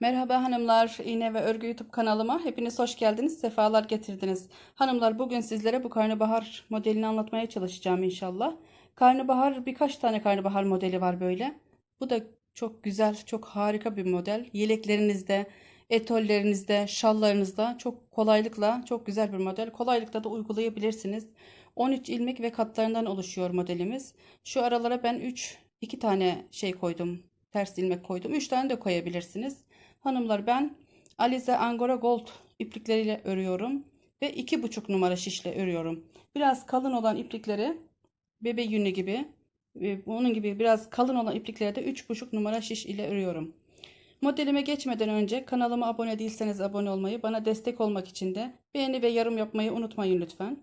Merhaba hanımlar, İğne ve Örgü YouTube kanalıma hepiniz hoş geldiniz, sefalar getirdiniz. Hanımlar bugün sizlere bu karnabahar modelini anlatmaya çalışacağım inşallah. Karnabahar birkaç tane karnabahar modeli var böyle. Bu da çok güzel, çok harika bir model. Yeleklerinizde, etollerinizde, şallarınızda çok kolaylıkla çok güzel bir model. Kolaylıkla da uygulayabilirsiniz. 13 ilmek ve katlarından oluşuyor modelimiz. Şu aralara ben 3 2 tane şey koydum. Ters ilmek koydum. 3 tane de koyabilirsiniz. Hanımlar ben Alize Angora Gold iplikleriyle örüyorum ve iki buçuk numara şişle örüyorum. Biraz kalın olan iplikleri bebe yünü gibi ve onun gibi biraz kalın olan iplikleri de üç buçuk numara şiş ile örüyorum. Modelime geçmeden önce kanalıma abone değilseniz abone olmayı, bana destek olmak için de beğeni ve yorum yapmayı unutmayın lütfen.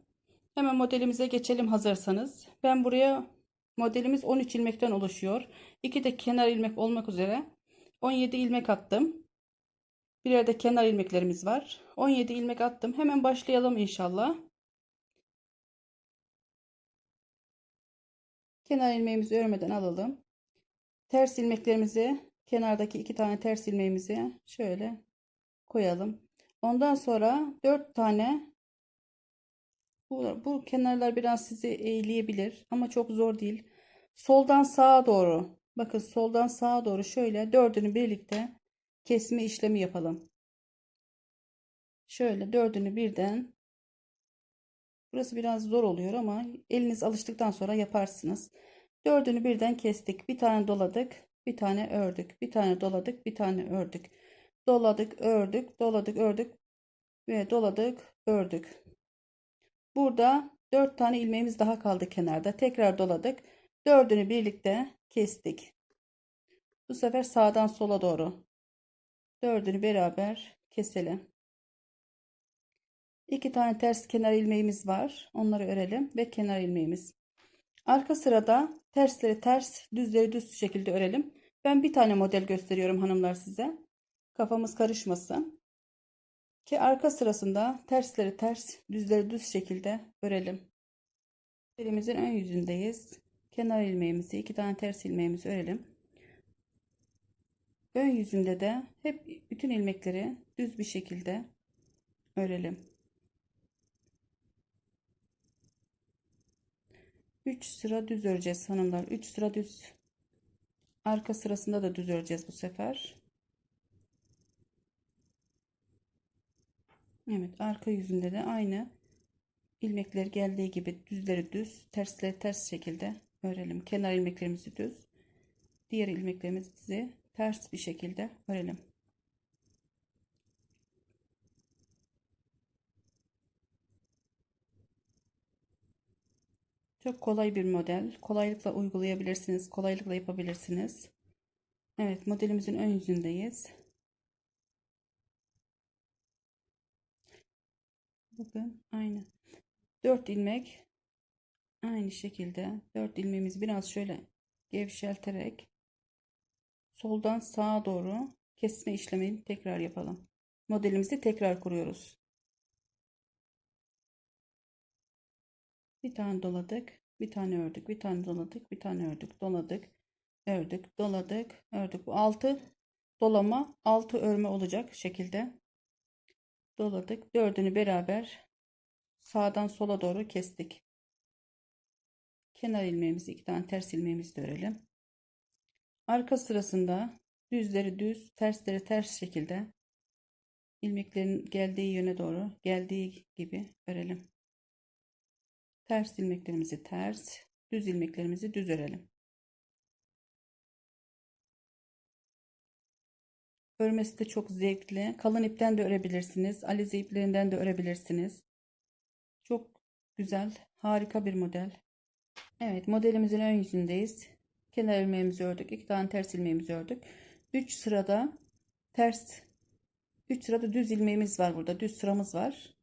Hemen modelimize geçelim hazırsanız. Ben buraya modelimiz 13 ilmekten oluşuyor. 2 de kenar ilmek olmak üzere 17 ilmek attım. Birer de kenar ilmeklerimiz var. 17 ilmek attım. Hemen başlayalım inşallah. Kenar ilmeğimizi örmeden alalım. Ters ilmeklerimizi kenardaki iki tane ters ilmeğimizi şöyle koyalım. Ondan sonra 4 tane bu, bu kenarlar biraz sizi eğleyebilir ama çok zor değil. Soldan sağa doğru bakın soldan sağa doğru şöyle dördünü birlikte kesme işlemi yapalım. Şöyle dördünü birden burası biraz zor oluyor ama eliniz alıştıktan sonra yaparsınız. Dördünü birden kestik. Bir tane doladık, bir tane ördük. Bir tane doladık, bir tane ördük. Doladık, ördük, doladık, ördük ve doladık, ördük. Burada dört tane ilmeğimiz daha kaldı kenarda. Tekrar doladık. Dördünü birlikte kestik. Bu sefer sağdan sola doğru dördünü beraber keselim. İki tane ters kenar ilmeğimiz var. Onları örelim ve kenar ilmeğimiz. Arka sırada tersleri ters, düzleri düz şekilde örelim. Ben bir tane model gösteriyorum hanımlar size. Kafamız karışmasın. Ki arka sırasında tersleri ters, düzleri düz şekilde örelim. Elimizin ön yüzündeyiz. Kenar ilmeğimizi, iki tane ters ilmeğimizi örelim. Ön yüzünde de hep bütün ilmekleri düz bir şekilde örelim. 3 sıra düz öreceğiz hanımlar. 3 sıra düz. Arka sırasında da düz öreceğiz bu sefer. Evet, arka yüzünde de aynı ilmekler geldiği gibi düzleri düz, tersleri ters şekilde örelim. Kenar ilmeklerimizi düz, diğer ilmeklerimizi ters bir şekilde örelim. Çok kolay bir model. Kolaylıkla uygulayabilirsiniz. Kolaylıkla yapabilirsiniz. Evet modelimizin ön yüzündeyiz. Bakın aynı. 4 ilmek aynı şekilde 4 ilmeğimizi biraz şöyle gevşelterek soldan sağa doğru kesme işlemini tekrar yapalım. Modelimizi tekrar kuruyoruz. Bir tane doladık, bir tane ördük, bir tane doladık, bir tane ördük, doladık, ördük, doladık, ördük. Bu 6 dolama, 6 örme olacak şekilde. Doladık. Dördünü beraber sağdan sola doğru kestik. Kenar ilmeğimizi, iki tane ters ilmeğimizi de örelim. Arka sırasında düzleri düz, tersleri ters şekilde ilmeklerin geldiği yöne doğru geldiği gibi örelim. Ters ilmeklerimizi ters, düz ilmeklerimizi düz örelim. Örmesi de çok zevkli. Kalın ipten de örebilirsiniz. Alize iplerinden de örebilirsiniz. Çok güzel, harika bir model. Evet, modelimizin ön yüzündeyiz. Kenar ilmeğimizi ördük. iki tane ters ilmeğimizi ördük. 3 sırada ters 3 sırada düz ilmeğimiz var burada. Düz sıramız var.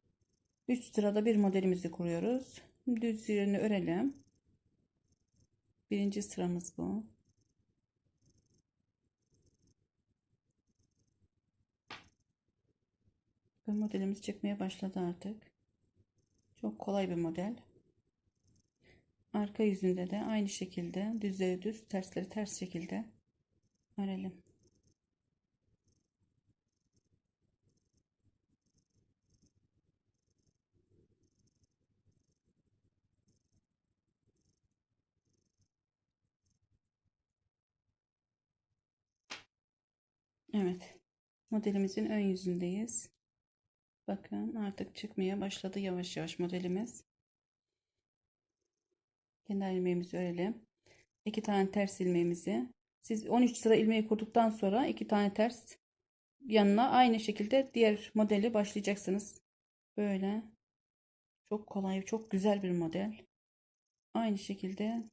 3 sırada bir modelimizi kuruyoruz. Düz yerini örelim. Birinci sıramız bu. Ve modelimiz çıkmaya başladı artık. Çok kolay bir model arka yüzünde de aynı şekilde düzleri düz tersleri ters şekilde örelim. Evet. Modelimizin ön yüzündeyiz. Bakın artık çıkmaya başladı yavaş yavaş modelimiz. Kenar ilmeğimizi örelim. 2 tane ters ilmeğimizi. Siz 13 sıra ilmeği kurduktan sonra 2 tane ters yanına aynı şekilde diğer modeli başlayacaksınız. Böyle. Çok kolay, çok güzel bir model. Aynı şekilde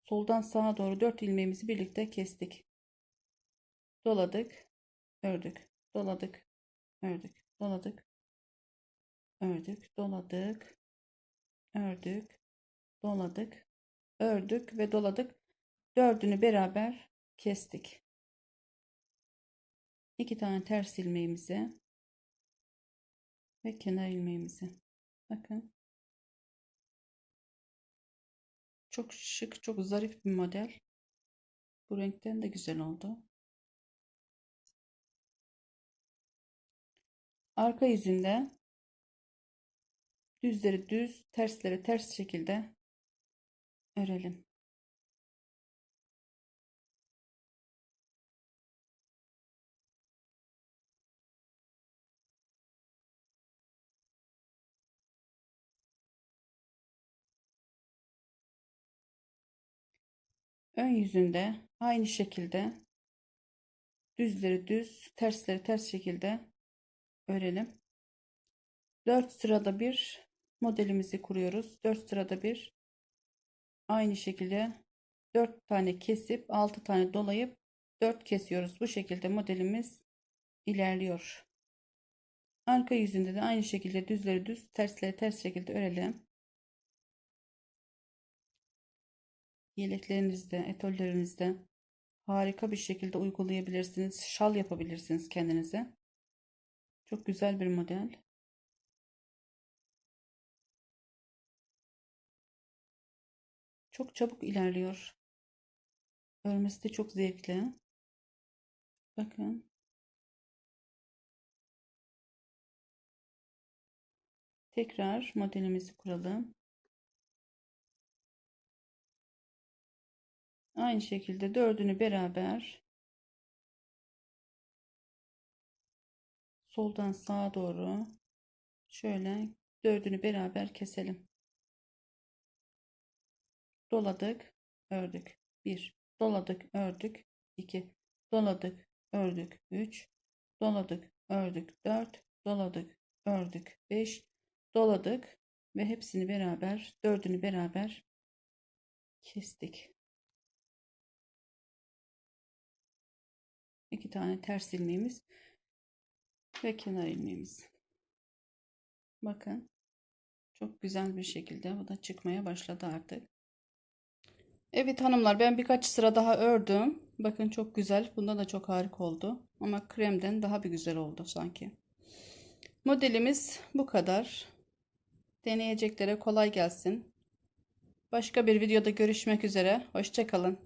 soldan sağa doğru 4 ilmeğimizi birlikte kestik. Doladık, ördük, doladık, ördük, doladık, ördük, doladık, ördük, doladık, ördük ve doladık. Dördünü beraber kestik. İki tane ters ilmeğimizi ve kenar ilmeğimizi. Bakın. Çok şık, çok zarif bir model. Bu renkten de güzel oldu. Arka yüzünde düzleri düz, tersleri ters şekilde örelim. Ön yüzünde aynı şekilde düzleri düz, tersleri ters şekilde örelim. 4 sırada bir modelimizi kuruyoruz. 4 sırada bir aynı şekilde 4 tane kesip 6 tane dolayıp 4 kesiyoruz. Bu şekilde modelimiz ilerliyor. Arka yüzünde de aynı şekilde düzleri düz, tersleri ters şekilde örelim. Yeleklerinizde, etollerinizde harika bir şekilde uygulayabilirsiniz. Şal yapabilirsiniz kendinize. Çok güzel bir model. Çok çabuk ilerliyor. Örmesi de çok zevkli. Bakın. Tekrar modelimizi kuralım. Aynı şekilde dördünü beraber soldan sağa doğru şöyle dördünü beraber keselim. Doladık, ördük. 1. Doladık, ördük. 2. Doladık, ördük. 3. Doladık, ördük. 4. Doladık, ördük. 5. Doladık ve hepsini beraber, dördünü beraber kestik. iki tane ters ilmeğimiz ve kenar ilmeğimiz. Bakın çok güzel bir şekilde bu da çıkmaya başladı artık. Evet hanımlar ben birkaç sıra daha ördüm. Bakın çok güzel. Bunda da çok harika oldu. Ama kremden daha bir güzel oldu sanki. Modelimiz bu kadar. Deneyeceklere kolay gelsin. Başka bir videoda görüşmek üzere. Hoşçakalın.